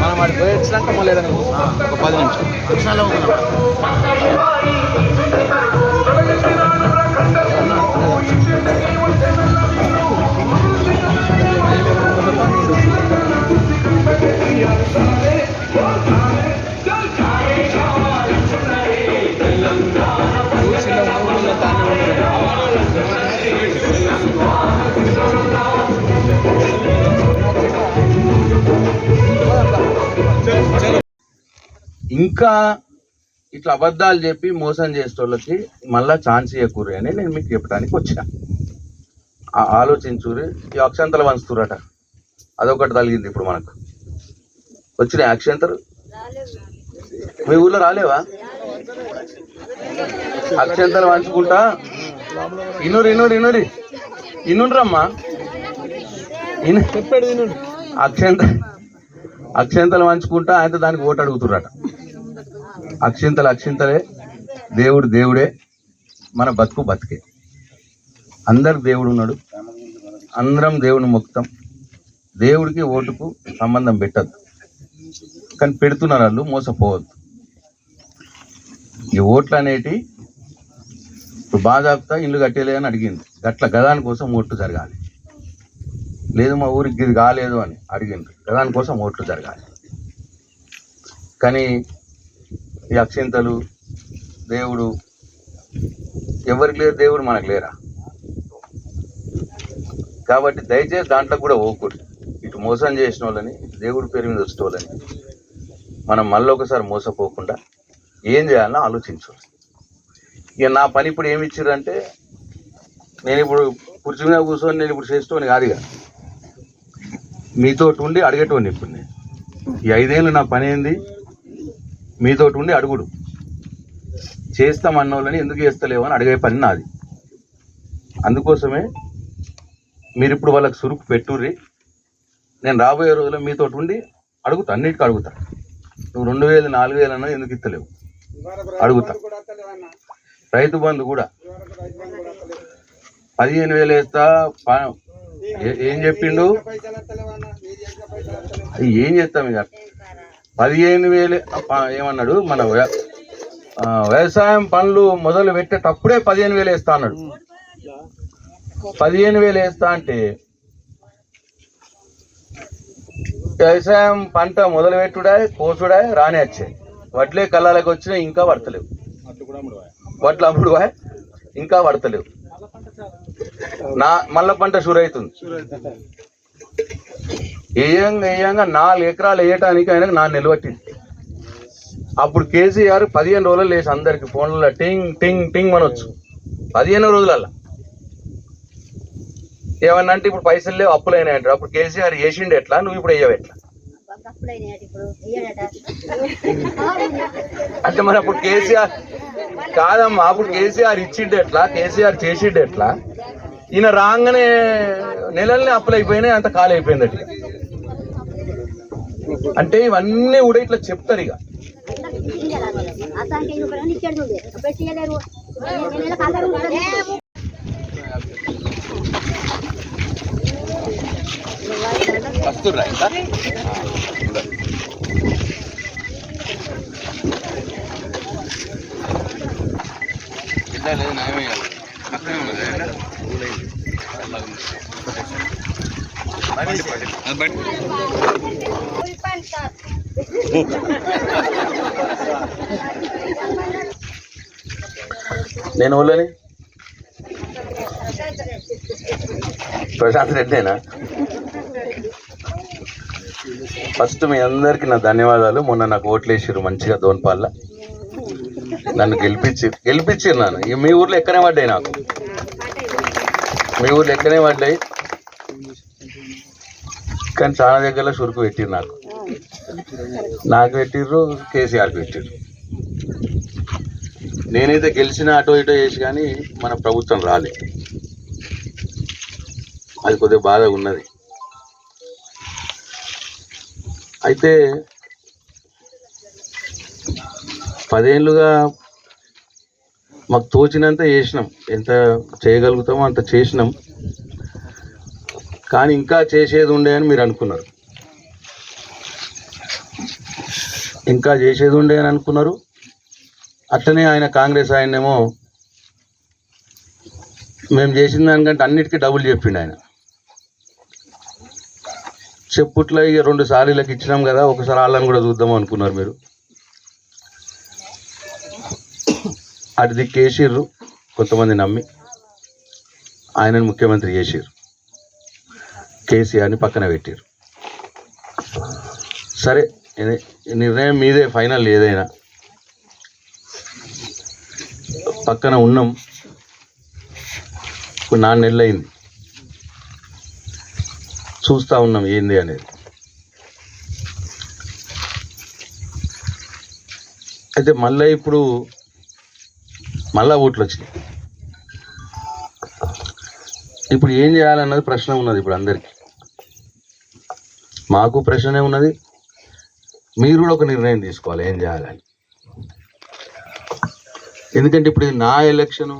మనం అటు పోయి వచ్చినాక మళ్ళీ ఏదైనా ఒక పది నిమిషం ఇంకా ఇట్లా అబద్ధాలు చెప్పి మోసం చేసేటోళ్ళకి మళ్ళా ఛాన్స్ ఇవ్వకూరి అని నేను మీకు చెప్పడానికి వచ్చిన ఆ- ఆలోచించురి. ఈ అక్షంతలు వంచుతురట అదొకటి తగిలింది ఇప్పుడు మనకు. వచ్చిన అక్షంతలు? మీ ఊళ్ళో రాలేవా? అక్షంతలు వంచుకుంటా ఇనురు ఇనురు ఇనురి. ఇనురమ్మా ఇను చెప్పాడు అక్షంత అక్షింతలు వంచుకుంటా ఆయన దానికి ఓటు అడుగుతున్నారట అక్షింతలు అక్షింతలే దేవుడు దేవుడే మన బతుకు బతికే. అందరు దేవుడు ఉన్నాడు. అందరం దేవుని ముక్తం దేవుడికి ఓటుకు సంబంధం పెట్టద్దు. కానీ పెడుతున్నారు వాళ్ళు మోసపోవద్దు. ఈ ఓట్లు అనేటి ఇప్పుడు బాధాపుతా ఇల్లు కట్టేలే అని అడిగింది. గట్ల గదాని కోసం ఓట్లు జరగాలి. లేదు మా ఊరికి ఇది కాలేదు అని అడిగింది దానికోసం ఓట్లు జరగాలి. కానీ ఈ అక్షింతలు దేవుడు ఎవరికి లేరు దేవుడు మనకు లేరా? కాబట్టి దయచేసి దాంట్లో కూడా ఓకూడదు ఇటు మోసం చేసిన వాళ్ళని దేవుడి పేరు మీద వచ్చిన వాళ్ళని మనం మళ్ళీ ఒకసారి మోసపోకుండా ఏం చేయాలో ఆలోచించు. ఇక నా పని ఇప్పుడు ఏమి ఇచ్చారంటే నేను ఇప్పుడు కుర్చీ మీద కూర్చొని నేను ఇప్పుడు చేసేటోని కాదు ఇక. మీతోటి ఉండి అడిగేటోని ఇప్పుడు నేను. ఈ ఐదేళ్ళు నా పని ఏంది? మీతోటి ఉండి అడుగుడు. చేస్తామన్నోళ్ళని ఎందుకు చేస్తలేవు అని అడిగే పని నాది. అందుకోసమే మీరు ఇప్పుడు వాళ్ళకి సురుకు పెట్టుర్రి. నేను రాబోయే రోజుల్లో మీతోటి ఉండి అడుగుతా అన్నిటికీ అడుగుతా. నువ్వు రెండు వేలు నాలుగు వేలు అన్నది ఎందుకు ఇస్తలేవు అడుగుతా. రైతు బంధు కూడా. పదిహేను వేలు వేస్తా ప- ఏ- చెప్పిండు? ఏం చేస్తాం ఇక? పదిహేను వేలు ఏమన్నాడు? మన వ్యవసాయం పనులు మొదలు పెట్టేటప్పుడే పదిహేను వేలు వేస్తా అన్నాడు. పదిహేను వేలు వేస్తా అంటే వ్యవసాయం పంట మొదలు పెట్టుడా కోసుడా రానే వచ్చాయి. వడ్లే కళ్ళాలకు వచ్చినా ఇంకా పడతలేవు. వడ్లు అమ్ముడు ఇంకా పడతలేవు. నా మళ్ళా పంట షూర్ అవుతుంది ఏయంగా ఏయంగా నాలుగు ఎకరాలు వేయటానికి ఆయనకు నా నిలబట్టింది అప్పుడు కేసీఆర్ పదిహేను రోజులు లేచి అందరికి ఫోన్లలో టింగ్ టింగ్ టింగ్ అనొచ్చు. పదిహేను రోజులల్లా. ఏమన్నా అంటే ఇప్పుడు పైసలు లేవు అప్పులైనా అప్పుడు కేసీఆర్ వేసిండు ఎట్లా? నువ్వు ఇప్పుడు వేయవు ఎట్లా? అంటే మరి అప్పుడు కేసీఆర్ కాదమ్మా అప్పుడు కేసీఆర్ ఇచ్చిండు ఎట్లా? కేసీఆర్ చేసిండు ఎట్లా? ఈయన రాగానే నెలల్ని అప్పులు అయిపోయినాయి అంత ఖాళీ అయిపోయింది అట్లా. అంటే ఇవన్నీ కూడా ఇట్లా చెప్తారు ఇక. వస్తుర్రా ఇంకా లేదు నేను ఊళ్ళని? ప్రశాంత్ రెడ్డేనా? ఫస్ట్ మీ అందరికి నా ధన్యవాదాలు. మొన్న నాకు ఓట్లేసారు మంచిగా దోన్పాల్ల. నన్ను గెలిపించి గెలిపించారు నన్ను. మీ ఊర్లో ఎక్కనే పడ్డాయి నాకు? మీ ఊర్లో ఎక్కనే పడ్డాయి? కానీ చాలా దగ్గరలో చురుకు పెట్టిరు నాకు. నాకు పెట్టిర్రు కేసీఆర్కి పెట్టిర్రు. నేనైతే గెలిచిన అటో ఇటో చేసి కానీ మన ప్రభుత్వం రాలే. అది కొద్దిగా బాధగా ఉన్నది. అయితే పదేళ్ళుగా మాకు తోచినంత చేసినాం. ఎంత చేయగలుగుతామో అంత చేసినాం. కానీ ఇంకా చేసేది ఉండే అని మీరు అనుకున్నారు. ఇంకా చేసేది ఉండే అని అనుకున్నారు. అట్లనే ఆయన కాంగ్రెస్ ఆయనేమో మేము చేసిన దానికంటే అన్నిటికీ డబుల్ చెప్పిండు ఆయన. చెప్పుట్లో ఇక రెండు సార్లు ఇచ్చినాం కదా ఒకసారి వాళ్ళని కూడా చూద్దాం అనుకున్నారు మీరు. అటు దిక్కేసిర్రు కొంతమంది నమ్మి ఆయనను ముఖ్యమంత్రి చేసిర్రు. కేసీఆర్ని పక్కన పెట్టారు సరే నిర్ణయం మీదే ఫైనల్ ఏదైనా. పక్కన ఉన్నాం. నాన్న నాలుగు నెలలు అయింది చూస్తూ ఉన్నాం ఏంది అనేది. అయితే మళ్ళీ ఇప్పుడు మళ్ళా ఓట్లు వచ్చినాయి. ఇప్పుడు ఏం చేయాలన్నది ప్రశ్న ఉన్నది ఇప్పుడు అందరికీ. మాకు ప్రశ్ననే ఉన్నది. మీరు కూడా ఒక నిర్ణయం తీసుకోవాలి ఏం చేయాలని. ఎందుకంటే ఇప్పుడు ఇది నా ఎలక్షను.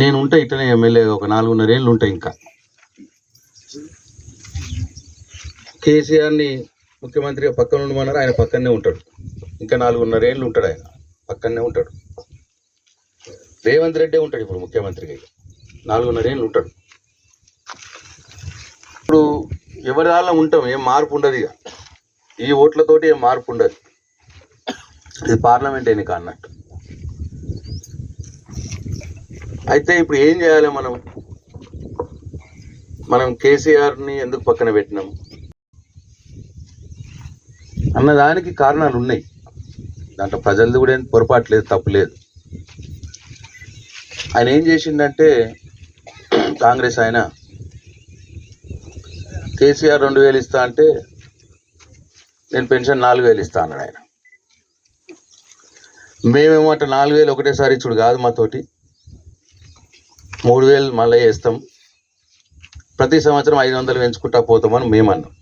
నేను ఉంటా ఇట్లనే ఎమ్మెల్యే ఒక నాలుగున్నర ఏళ్ళు ఉంటాయి ఇంకా. కేసీఆర్ని ముఖ్యమంత్రిగా పక్కన ఉండమన్నారు. ఆయన పక్కనే ఉంటాడు. ఇంకా నాలుగున్నర ఏళ్ళు ఉంటాడు ఆయన. పక్కనే ఉంటాడు. రేవంత్ రెడ్డి ఉంటాడు ఇప్పుడు ముఖ్యమంత్రిగా. నాలుగున్నర ఏళ్ళు ఉంటాడు. ఇప్పుడు ఎవరి దానిలో ఉంటాం? ఏం మార్పు ఉండదు ఇక. ఈ ఓట్లతోటి ఏం మార్పు ఉండదు. ఇది పార్లమెంట్ ఎన్నిక అన్నట్టు. అయితే ఇప్పుడు ఏం చేయాలి మనం? మనం కేసీఆర్ని ఎందుకు పక్కన పెట్టినాం? అన్నదానికి కారణాలు ఉన్నాయి దాంట్లో ప్రజలది కూడా ఏం పొరపాటు లేదు తప్పు లేదు. ఆయన ఏం చేసిండంటే కాంగ్రెస్ ఆయన కేసీఆర్ రెండు వేలు ఇస్తా అంటే నేను పెన్షన్ నాలుగు వేలు ఇస్తా అన్నాడు ఆయన. మేమేమంటే నాలుగు వేలు ఒకటేసారి ఇచ్చుడు కాదు మాతోటి. మూడు వేలు మళ్ళీ వేస్తాం. ప్రతి సంవత్సరం ఐదు వందలు పెంచుకుంటా పోతామని మేమన్నాం.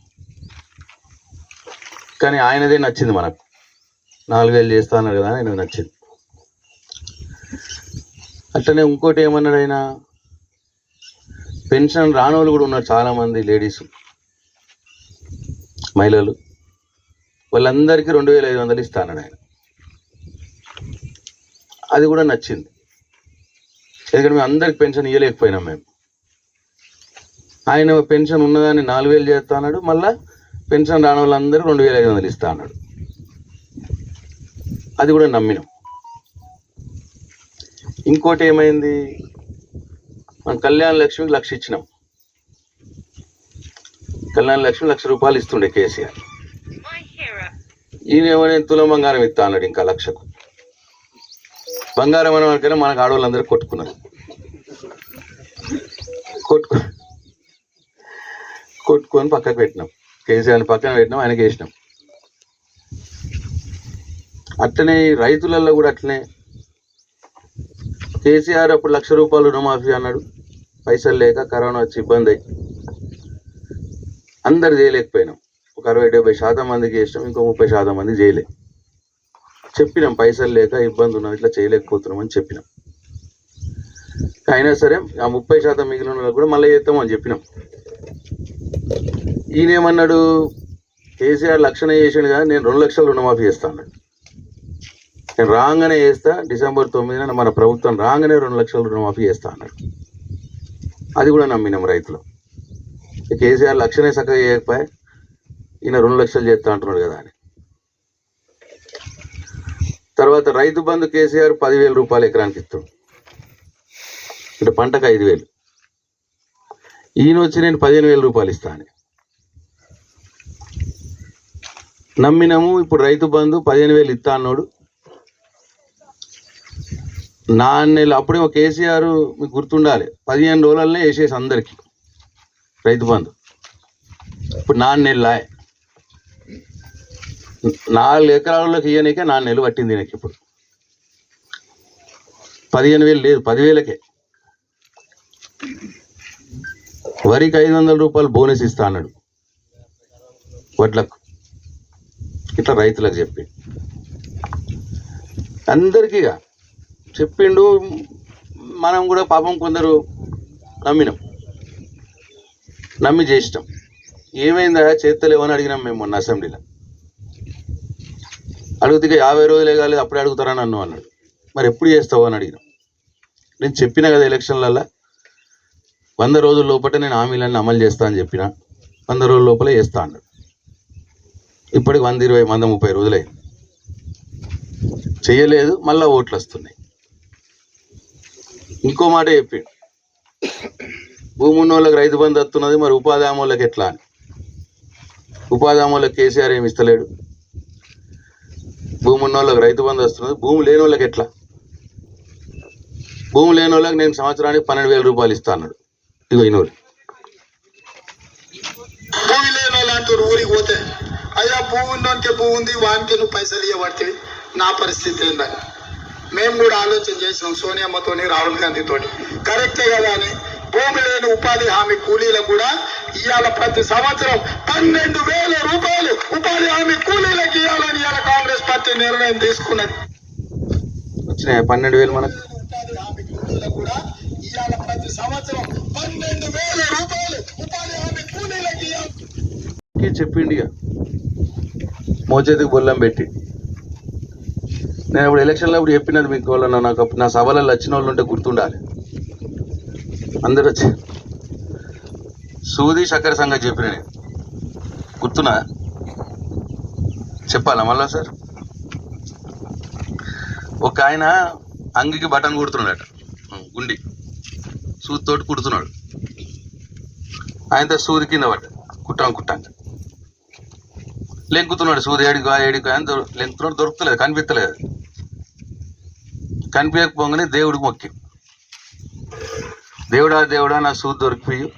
కానీ ఆయనదే నచ్చింది మనకు. నాలుగు వేలు చేస్తా అన్నారు కదా ఆయన నచ్చింది. అట్లనే ఇంకోటి ఏమన్నాడు ఆయన పెన్షన్ రానోళ్ళు కూడా ఉన్నారు చాలామంది లేడీస్. మహిళలు. వాళ్ళందరికీ రెండు వేల ఐదు వందలు ఇస్తానడు ఆయన. అది కూడా నచ్చింది. ఎందుకంటే మేము అందరికి పెన్షన్ ఇవ్వలేకపోయినాం మేము. ఆయన పెన్షన్ ఉన్నదాన్ని నాలుగు వేలు చేస్తా అన్నాడు మళ్ళా పెన్షన్ రాని వాళ్ళందరూ రెండు వేల ఐదు వందలు ఇస్తా అన్నాడు. అది కూడా నమ్మినాం. ఇంకోటి ఏమైంది? మనం కళ్యాణ లక్ష్మికి లక్ష ఇచ్చినాం. కళ్యాణ లక్ష్మి లక్ష రూపాయలు ఇస్తుండే కేసీఆర్. ఈయన ఏమైనా తులం బంగారం ఇస్తా అన్నాడు ఇంకా లక్షకు. బంగారం అనే మనకు ఆడవాళ్ళందరూ కొట్టుకున్నారు. కొట్టుకు కొట్టుకొని పక్కకు పెట్టినాం. కేసీఆర్ని పక్కన పెట్టినాం ఆయనకి వేసినాం. అట్లనే ఈ రైతులలో కూడా అట్లనే. కేసీఆర్ అప్పుడు లక్ష రూపాయలు రుణమాఫీ అన్నాడు. పైసలు లేక కరోనా వచ్చి ఇబ్బంది అయ్యి అందరు చేయలేకపోయినాం. ఒక అరవై డెబ్బై శాతం మందికి చేసినాం ఇంకో ముప్పై శాతం మంది చేయలే. చెప్పినాం పైసలు లేక ఇబ్బంది ఉన్నాం ఇట్లా చేయలేకపోతున్నాం అని చెప్పినాం. అయినా సరే ఆ ముప్పై శాతం మిగిలిన వాళ్ళకి కూడా మళ్ళీ చేస్తామని చెప్పినాం. ఈయన ఏమన్నాడు కేసీఆర్ లక్షణ చేసాడు కదా నేను రెండు లక్షలు రుణమాఫీ చేస్తాను. నేను రాగానే చేస్తా డిసెంబర్ తొమ్మిదిన మన ప్రభుత్వం రాగానే రెండు లక్షల రుణమాఫీ చేస్తా అన్నాడు. అది కూడా నమ్మినాం రైతులు. ఈ కేసీఆర్ లక్షనే చక్కగా చేయకపోయా ఈయన రెండు లక్షలు చేస్తా అంటున్నాడు కదా అని. తర్వాత రైతు బంధు కేసీఆర్ పదివేల రూపాయలు ఎకరానికి ఇస్తాడు. అంటే పంటకు ఐదు వేలు. ఈయన వచ్చి నేను పదిహేను వేల రూపాయలు ఇస్తా అని. నమ్మినాము ఇప్పుడు రైతు బంధు పదిహేను వేలు ఇస్తా అన్నాడు. నాన్నెలు ఒక కేసీఆర్ మీకు గుర్తుండాలి పదిహేను రోజులనే వేసేసి అందరికి రైతు బంధు. ఇప్పుడు నాలుగు నాలుగు ఎకరాలలోకి ఇయ్యనికే నాన్నెలు పట్టింది నాకు ఇప్పుడు. పదిహేను వేలు లేదు పదివేలకే. వరికి ఐదు వందల రూపాయలు బోనస్ ఇస్తా అన్నాడు. వడ్లకు. ఇట్లా రైతులకు చెప్పి. అందరికీ ఇక చెప్పిండు మనం కూడా పాపం కొందరు నమ్మినాం. నమ్మి చేసినాం. ఏమైందా? చేత్తలేవని అడిగినాం మేము మొన్న అసెంబ్లీలో. అడిగితే యాభై రోజులే కాలేదు అప్పుడే అడుగుతారా నన్ను అన్నాడు. మరి ఎప్పుడు చేస్తావు అని అడిగినాం. నేను చెప్పిన కదా ఎలక్షన్లల్లో? వంద రోజుల లోపల నేను హామీలన్నీ అమలు చేస్తా అని చెప్పిన. వంద రోజుల లోపలే చేస్తా అన్నాడు. ఇప్పటికి వంద ఇరవై వంద ముప్పై రోజులైంది. చేయలేదు మళ్ళా ఓట్లు వస్తున్నాయి. ఇంకో మాట చెప్పిండు. భూమి ఉన్న వాళ్ళకి రైతు బంధు వస్తున్నది మరి ఉపాధి హామీ ఎట్లా అని. ఉపాధి హామీలకు కేసీఆర్ ఏమి ఇస్తలేడు. భూమి ఉన్న వాళ్ళకి రైతు బంధు వస్తున్నది భూమి లేని వాళ్ళకి ఎట్లా? భూమి లేని వాళ్ళకి నేను సంవత్సరానికి పన్నెండు వేల రూపాయలు ఇస్తా అన్నాడు. ఇగో ఇనోరు భూమి లేని వాళ్ళు ఊరికి పోతే అయ్యా భూమి ఉన్నోనికే భూమి ఉంది వానికి నువ్వు పైసలు ఇవ్వబడితే నా పరిస్థితి ఏందని. మేము కూడా ఆలోచన చేసినాం సోనియమ్మతోని రాహుల్ గాంధీతోటి కరెక్టే కదా అని. భూమి లేని ఉపాధి హామీ కూలీలకు కూడా ఇవాళ ప్రతి సంవత్సరం పన్నెండు వేల రూపాయలు ఉపాధి హామీ కూలీలకు ఇవ్వాలని ఇవాళ కాంగ్రెస్ పార్టీ నిర్ణయం తీసుకున్నది. వచ్చినాయి పన్నెండు వేలు మనకు? ఇవాళ ప్రతి సంవత్సరం పన్నెండు వేల రూపాయలు ఉపాధి హామీ కూలీలకు చెప్పిండు మోచేతికి బొల్లం పెట్టి. నేను ఇప్పుడు ఎలక్షన్లో అప్పుడు చెప్పినది మీకు వాళ్ళ నాకు అప్పుడు నా సభలలో వచ్చిన వాళ్ళు ఉంటే గుర్తుండాలి. అందరూ వచ్చి సూది చక్కెర సంగతి చెప్పిన నేను. గుర్తున్నా? చెప్పాలా మళ్ళా సార్? ఒక ఆయన అంగికి బటన్ కుడుతున్నాడట. గుండి. సూదితోటి కుడుతున్నాడు. ఆయనతో సూది కింద పడ్డ కుట్టాం కుట్టాం లెంకుతున్నాడు సూది ఏడిగా ఏడిగా అని లెంకుతున్నాడు దొరుకుతలేదు కనిపించలేదు కనిపించకపోగానే దేవుడికి మొక్కి. దేవుడా దేవుడా నా సూది దొరికిపోయి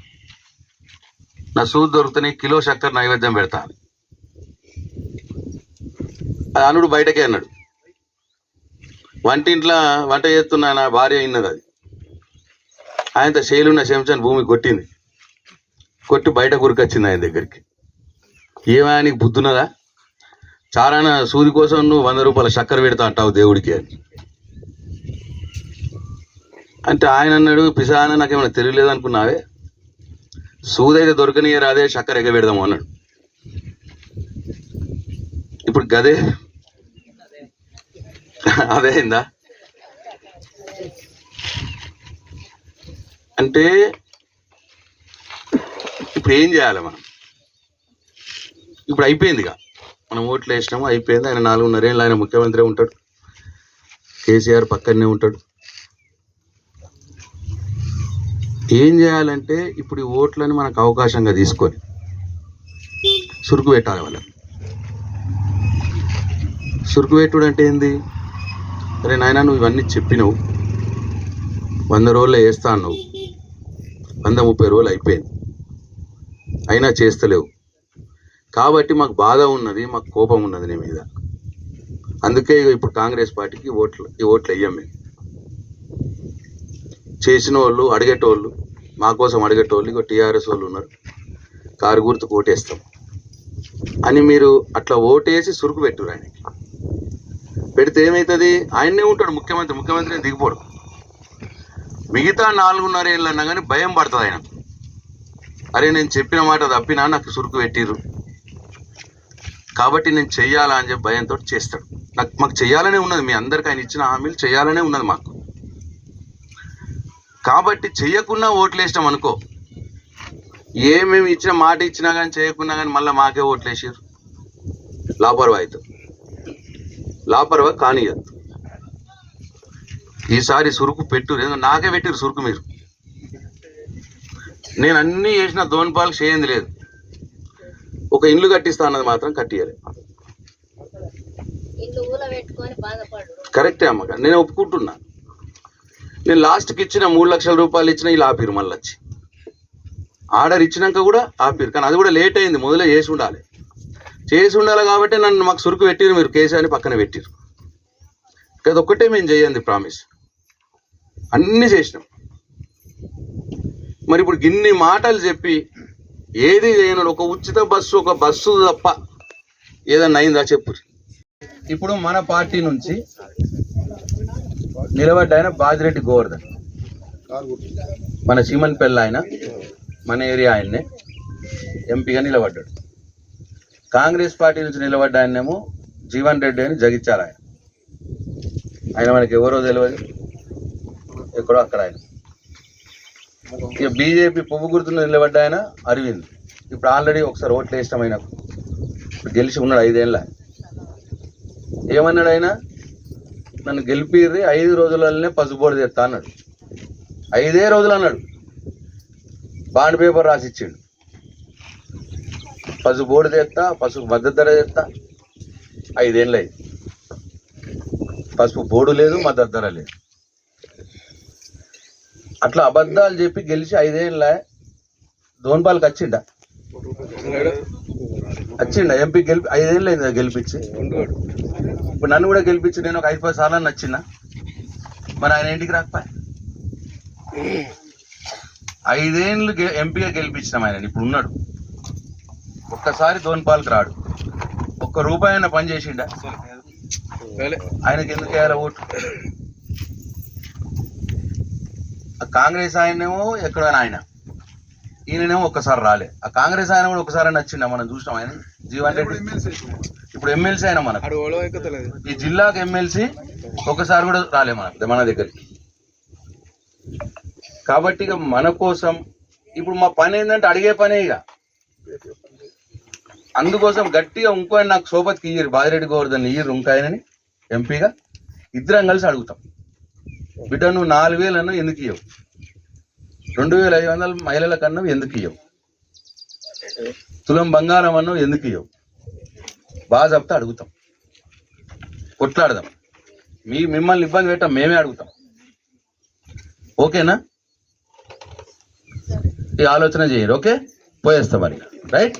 నా సూది దొరికితేనే కిలో చక్కెర నైవేద్యం పెడతాను అది అనుడు బయటకే అన్నాడు. వంటింట్లో వంట చేస్తున్న నా భార్య అయినది అది. ఆయనతో శైలున్న చెంచాన్ని భూమి కొట్టింది. కొట్టి బయట గురికొచ్చింది ఆయన దగ్గరికి. ఏమైనా నీకు బుద్ధున్నదా? చారాన సూది కోసం నువ్వు వంద రూపాయల చక్కెర పెడతా అంటావు దేవుడికి అని. అంటే ఆయన అన్నాడు పిసాన నాకేమైనా తెలియలేదు అనుకున్నావే? సూది అయితే దొరకనియే రాదే చక్కెర ఎగబెడదాము అన్నాడు. ఇప్పుడు గదే? అదే అయిందా? అంటే ఇప్పుడు ఏం చేయాలి మనం? ఇప్పుడు అయిపోయింది ఇక మనం ఓట్లు వేసినాము అయిపోయింది. ఆయన నాలుగున్నరేళ్ళు ఆయన ముఖ్యమంత్రి ఉంటాడు. కేసీఆర్ పక్కనే ఉంటాడు. ఏం చేయాలంటే ఇప్పుడు ఈ ఓట్లని మనకు అవకాశంగా తీసుకొని సురుకు పెట్టాలి వాళ్ళని సురుకు పెట్టుడు అంటే ఏంది? అరే నాయన నువ్వు ఇవన్నీ చెప్పినవు. వంద రోజుల్లో వేస్తా అన్నావు. వంద ముప్పై రోజులు అయిపోయింది. అయినా చేస్తలేవు. కాబట్టి మాకు బాధ ఉన్నది మాకు కోపం ఉన్నది నీ మీద. అందుకే ఇగో ఇప్పుడు కాంగ్రెస్ పార్టీకి ఓట్లు ఈ ఓట్లు వెయ్యం మేము. చేసిన వాళ్ళు అడిగేటోళ్ళు మా కోసం అడిగేటోళ్ళు ఇక టీఆర్ఎస్ వాళ్ళు ఉన్నారు. కారు గుర్తుకు ఓటేస్తాం. అని మీరు అట్లా ఓటేసి సురుకు పెట్టురు ఆయనకి. పెడితే ఏమవుతుంది ఆయన్నే ఉంటాడు ముఖ్యమంత్రి ముఖ్యమంత్రి దిగిపోడు. మిగతా నాలుగున్నర ఏళ్ళన్నా కానీ భయం పడుతుంది ఆయన అరే నేను చెప్పిన మాట తప్పినా నాకు సురుకు పెట్టిర్రు. కాబట్టి నేను చెయ్యాలా అని చెప్పి భయంతో చేస్తాడు. నాకు మాకు చేయాలనే ఉన్నది మీ అందరికి ఆయన ఇచ్చిన హామీలు చేయాలనే ఉన్నది మాకు. కాబట్టి చెయ్యకుండా ఓట్లు వేసినాం అనుకో ఏమేమి ఇచ్చిన మాట ఇచ్చినా కానీ చేయకున్నా కానీ మళ్ళీ మాకే ఓట్లు వేసారు లాపర్వాయితో లాపర్వా కానియద్దు ఈసారి సురుకు పెట్టు నాకే పెట్టిరు సురుకు మీరు. నేను అన్నీ చేసిన దోన్పాలకు చేయంది లేదు. ఒక ఇల్లు కట్టిస్తా అన్నది మాత్రం కట్టియాలి కరెక్టే అమ్మక నేను ఒప్పుకుంటున్నా. నేను లాస్ట్కి ఇచ్చిన మూడు లక్షల రూపాయలు ఇచ్చిన ఇలా ఆపిరు మళ్ళీ వచ్చి. ఆర్డర్ ఇచ్చినాక కూడా ఆపిరు కానీ అది కూడా లేట్ అయింది మొదలే చేసి ఉండాలి. చేసి ఉండాలి కాబట్టి నన్ను మాకు సురుకు పెట్టిరు మీరు కేసు అని పక్కన పెట్టిరు అది ఒక్కటే మేము చేయండి ప్రామిస్ అన్నీ చేసినాం. మరి ఇప్పుడు గిన్ని మాటలు చెప్పి ఏది చేయను ఒక ఉచిత బస్సు ఒక బస్సు తప్ప ఏదన్నా అయిందా చెప్పు. ఇప్పుడు మన పార్టీ నుంచి నిలబడ్డాయన బాజిరెడ్డి గోవర్ధన్. మన సీమన్ పెళ్ళ ఆయన మన ఏరియా ఆయన్నే ఎంపీగా నిలబడ్డాడు. కాంగ్రెస్ పార్టీ నుంచి నిలబడ్డ ఆయనేమో జీవన్ రెడ్డి అని జగిత్యాల ఆయన. ఆయన మనకి ఎవరో తెలియదు ఎక్కడో అక్కడ ఆయన. ఇక బీజేపీ పువ్వు గుర్తులు నిలబడ్డ ఆయన అరవింద్. ఇప్పుడు ఆల్రెడీ ఒకసారి ఓట్లు వేసినాం ఆయనకు. గెలిచి ఉన్నాడు ఐదేళ్ళ. ఏమన్నాడు ఆయన? నన్ను గెలిపిర్రి ఐదు రోజులలోనే పసుబోర్డు తెస్తా అన్నాడు. ఐదే రోజులు అన్నాడు. బాండ్ పేపర్ రాసి ఇచ్చాడు పసుపు బోర్డు తెస్తా పసుపు మద్దతు ధర తెస్తా. ఐదేళ్ళు అయింది. పసుపు బోర్డు లేదు మద్దతు ధర లేదు. అట్లా అబద్ధాలు చెప్పి గెలిచి ఐదేళ్ళ ధోన్పాల్కి వచ్చిండ వచ్చిండ ఎంపీ గెలిపి ఐదేళ్ళు అయింది గెలిపించి. ఇప్పుడు నన్ను కూడా గెలిపించి నేను ఒక ఐదు పది సార్లు నచ్చిన మరి ఆయన ఇంటికి రాకపోయా ఐదేళ్ళు ఎంపీగా గెలిపించినాం ఆయన ఇప్పుడు ఉన్నాడు. ఒక్కసారి ధోన్పాల్కి రాడు. ఒక్క రూపాయి అయినా పని చేసిండా? ఆయనకి ఎందుకు వేయాలి ఓటు? కాంగ్రెస్ ఆయనేమో ఎక్కడో ఆయన. ఈయననేమో ఒక్కసారి రాలే. ఆ కాంగ్రెస్ ఆయన కూడా ఒకసారి నచ్చిండ? మనం చూసినాం. ఆయన జీవన్ రెడ్డి. ఇప్పుడు ఎమ్మెల్సీ అయినా మనకు. ఈ జిల్లాకు ఎమ్మెల్సీ ఒకసారి కూడా రాలే మనకు మన దగ్గరికి. కాబట్టి ఇక మన కోసం ఇప్పుడు మా పని ఏంటంటే అడిగే పనే ఇక. అందుకోసం గట్టిగా ఇంకో ఆయన నాకు సోపతికి ఇయ్యరు. బాదిరెడ్డి గోవర్ధన్ ఇయ్యరు ఇంకాయనని ఎంపీగా ఇద్దరం కలిసి అడుగుతాం. బిడ్డ నువ్వు నాలుగు వేలు అన్నావు ఎందుకు ఇవ్వవు రెండు వేల ఐదు వందల మహిళల కన్నా ఎందుకు ఇవ్వవు తులం బంగారం అన్నావు ఎందుకు ఇవ్వవు బాగా చెప్తే అడుగుతాం. కొట్లాడదాం. మీ మిమ్మల్ని ఇబ్బంది పెట్టాం మేమే అడుగుతాం. ఓకేనా? ఈ ఆలోచన చేయరు ఓకే? పోయేస్తాం మరి రైట్?